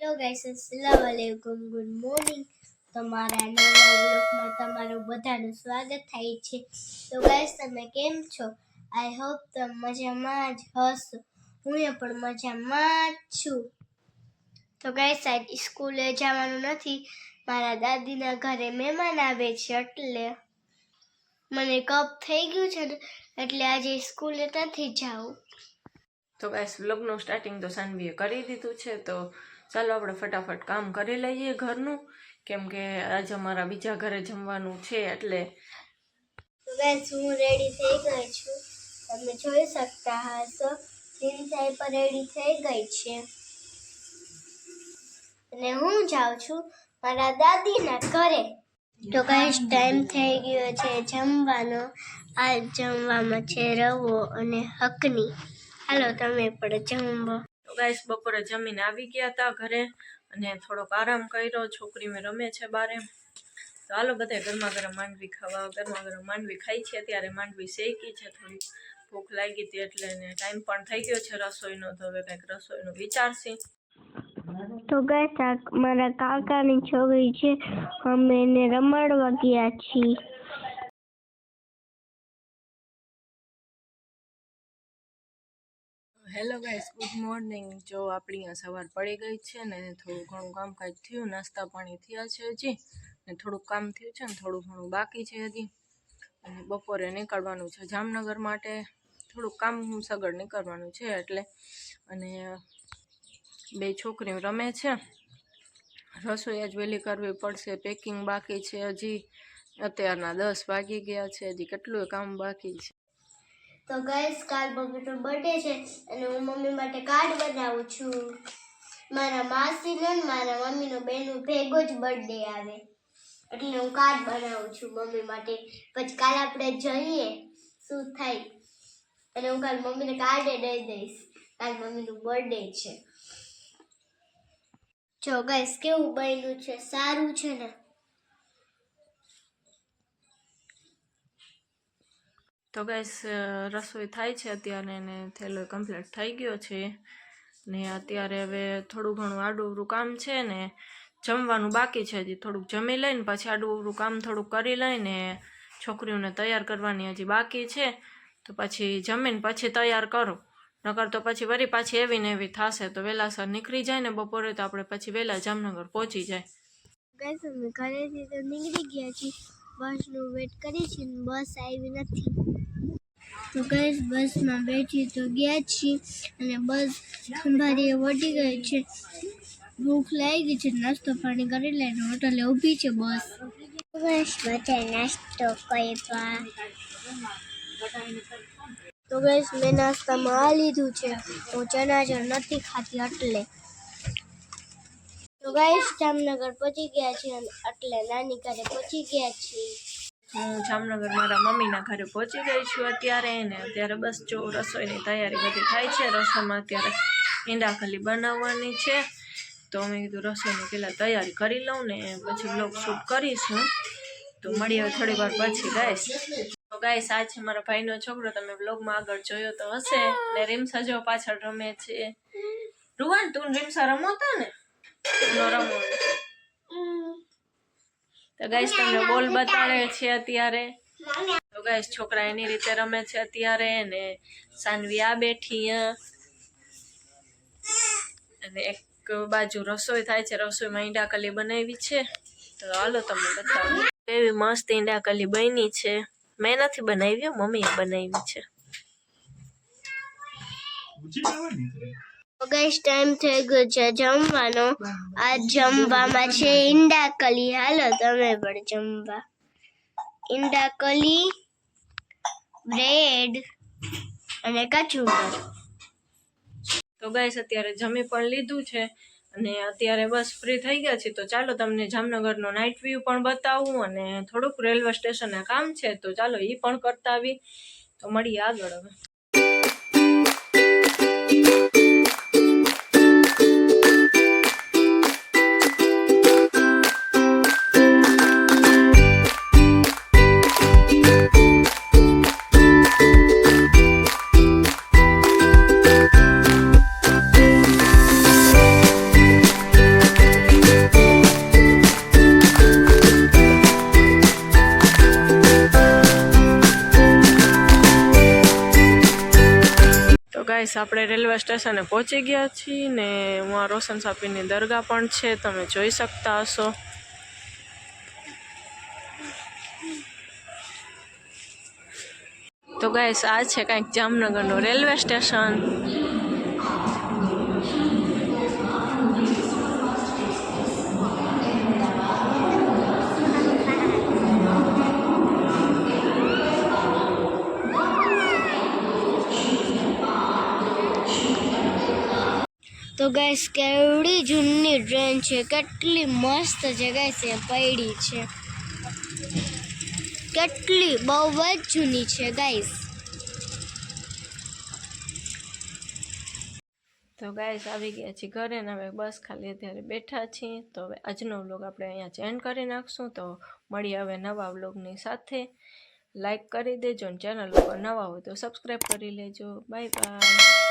Guys અસલામ વાલેકુમ good morning તમારા નવા વ્લોગમાં તમારું બધાનું સ્વાગત થાય છે. તો ગાઈસ તમે કેમ છો? આઈ હોપ તમે મજામાં જ હશો. હું એ પણ મજામાં જ છું. તો ગાઈસ આજ સ્કૂલે જવાનું નથી. મારા દાદીના ઘરે મહેમાન આવે છે એટલે મને કપ થઈ ગયું છે એટલે આજે સ્કૂલે નથી જાઉં. તો ગાઈસ વ્લોગનું સ્ટાર્ટિંગ તો સાનવીએ કરી દીધું છે, તો ચાલો આપણે ફટાફટ કામ કરી લઈએ ઘરનું. કેમ કે આજે અમારા બીજા ઘરે જમવાનું છે એટલે બેસ હું રેડી થઈ ગઈ છું. તમે જોઈ શકતા હશો જીન્સાઈ પર રેડી થઈ ગઈ છે. અને હું જાઉં છું મારા દાદીના ઘરે. તો ગાઈસ ટાઈમ થઈ ગયો છે જમવાનો. આ જમવામાં છે રવો અને હકની. હાલો તમે પણ જમવો. ગાઈસ બપોરે જમીને આવી ગયા હતા ઘરે અને થોડોક આરામ કર્યો. છોકરી મેં રમે છે બારે. તો હાલો બધા ગરમા ગરમ માંડવી ખાવા, ગરમા ગરમ માંડવી ખાઈ છે ત્યારે માંડવી શેકી છે થોડી ભૂખ લાગી હતી એટલે ને ટાઈમ પણ થઈ ગયો છે રસોઈનો. તો હવે કંઈક રસોઈનો વિચારશે તો આ મારા કાકાની છોકરી છે, અમે એને રમાડવા ગયા છીએ. હેલો ગાઈસ ગુડ મોર્નિંગ જો આપણી સવાર પડી ગઈ છે ને થોડું ઘણું કામકાજ થયું, નાસ્તા પાણી થયા છે હજી. ને થોડુંક કામ થયું છે ને થોડું ઘણું બાકી છે હજી. અને બપોરે નીકળવાનું છે જામનગર માટે. થોડુંક કામ સગડ નીકળવાનું છે એટલે. અને બે છોકરીઓ રમે છે. રસોઈ આજ વહેલી કરવી પડશે. પેકિંગ બાકી છે હજી. અત્યારના દસ વાગી ગયા છે. હજી કેટલું કામ બાકી છે. તો ગાઈસ કાલ બબીનો બર્થડે છે અને હું મમ્મી માટે કાર્ડ બનાવું છું. મારા માસીનો અને મારા મમ્મીનો બેનું ભેગો જ બર્થડે આવે. એટલે હું કાર્ડ બનાવું છું મમ્મી માટે. પછી કાલ આપણે જઈએ. શું થાય? અને હું કાલ મમ્મીને કાર્ડે દઈ દઈશ. કાલ મમ્મીનું બર્થડે છે. જો ગઈસ કેવું બન્યું છે? સારું છે ને? તો ગાઈસ રસોઈ થાય છે અત્યારે ને થેલો કમ્પ્લીટ થઈ ગયો છે. ને અત્યારે હવે થોડું ઘણું આડું કામ છે ને જમવાનું બાકી છે હજી થોડુંક જમી લઈને, પછી આડું કામ થોડુંક કરી લઈને છોકરીઓને તૈયાર કરવાની હજી બાકી છે. તો પછી જમીને પછી તૈયાર કરો. નકર તો પછી વળી પાછી એવી ને એવી થશે. તો વહેલાસર નીકળી જાય ને બપોરે તો આપણે પછી વહેલા જામનગર પહોંચી જાય. ઘરેથી તો નીકળી ગયા છીએ. બસનું વેટ કરી છે ને બસ આવી નથી. તો ગાઈસ બસમાં બેઠી તો ગયા છીએ અને બસ ખંભારીએ વટી ગઈ છે. ભૂખ લાગી ગઈ છે નાસ્તો પાણી કરી લઈને હોટલે ઊભી છે બસ. બસ બધા નાસ્તો કર્યા. તો ગઈશ મેં નાસ્તામાં આ લીધું છે. હું ચણાચર નથી ખાતી એટલે. તો ગાઈસ જામનગર પહોંચી ગયા અને એટલે નાની ઘરે પહોંચી ગયા છીએ. હું જામનગર મારા મમ્મીના ઘરે પહોંચી ગઈ છું અત્યારે ને અત્યારે બસ જો રસોઈની તૈયારી બધી થાય છે. રસોઈમાં અત્યારે ઈંડાખલી બનાવવાની છે. તો મેં કીધું રસોઈની પહેલાં તૈયારી કરી લઉં ને પછી બ્લોગ શૂટ કરીશું. તો મળીએ થોડી વાર પછી ગાઈશ તો ગાઈસ આ છે મારા ભાઈનો છોકરો. તમે બ્લોગમાં આગળ જોયો તો હશે. ને રીમસા જો પાછળ રમે છે. રૂવાન, તું રીમસા રમો તો ને? નો હોય. તો ગાઈસ તમને બોલ બતાડે છે અત્યારે. તો ગાઈસ છોકરા એની રીતે રમે છે અત્યારે ને સાનવી આ બેઠી. અને એક બાજુ રસોઈ થાય છે, રસોઈમાં ઈંડા કલી બનાવી છે. તો હાલો તમને બતાવું. એવી મસ્ત ઈંડા કલી બની છે. મેં નથી બનાવી મમ્મીએ બનાવી છે. ગાઈસ ટાઈમ થઈ ગયો છે જમવાનો આ જમવામાં છે ઈંડા કલી હાલો તમે પણ જમવા ઈંડા કલી બ્રેડ અને કચુંબર તો ગાઈસ અત્યારે જમી પણ લીધું છે અને અત્યારે બસ ફ્રી થઈ ગયા છે તો ચાલો તમને જામનગરનો નાઇટ વ્યૂ પણ બતાવું અને થોડુંક રેલવે સ્ટેશનના કામ છે. તો ચાલો એ પણ કરતા આવી તો મળીએ આગળ હવે. ગાઈસ, આપણે રેલવે સ્ટેશને પહોંચી ગયા છીએ ને હું રોશન સાપીની દરગાહ પણ છે, તમે જોઈ શકતા હશો. તો ગાઈસ, આ છે કાંઈક જામનગરનું રેલવે સ્ટેશન. તો ગાઈસ કેવડી જૂની ટ્રેન છે. કેટલી મસ્ત જગ્યા છે પડી છે. કેટલી બહુ જ જૂની છે ગાઈસ તો ગાઈસ આવી ગયા છીએ ઘરે ને હવે બસ ખાલી અત્યારે બેઠા છીએ. તો હવે આજનો વ્લોગ આપણે અહીંયા ચેન્જ કરી નાખશું. તો મળીએ હવે નવા વ્લોગની સાથે. લાઈક કરી દેજો અને ચેનલ ઉપર નવા હોય તો સબસ્ક્રાઈબ કરી લેજો. Bye bye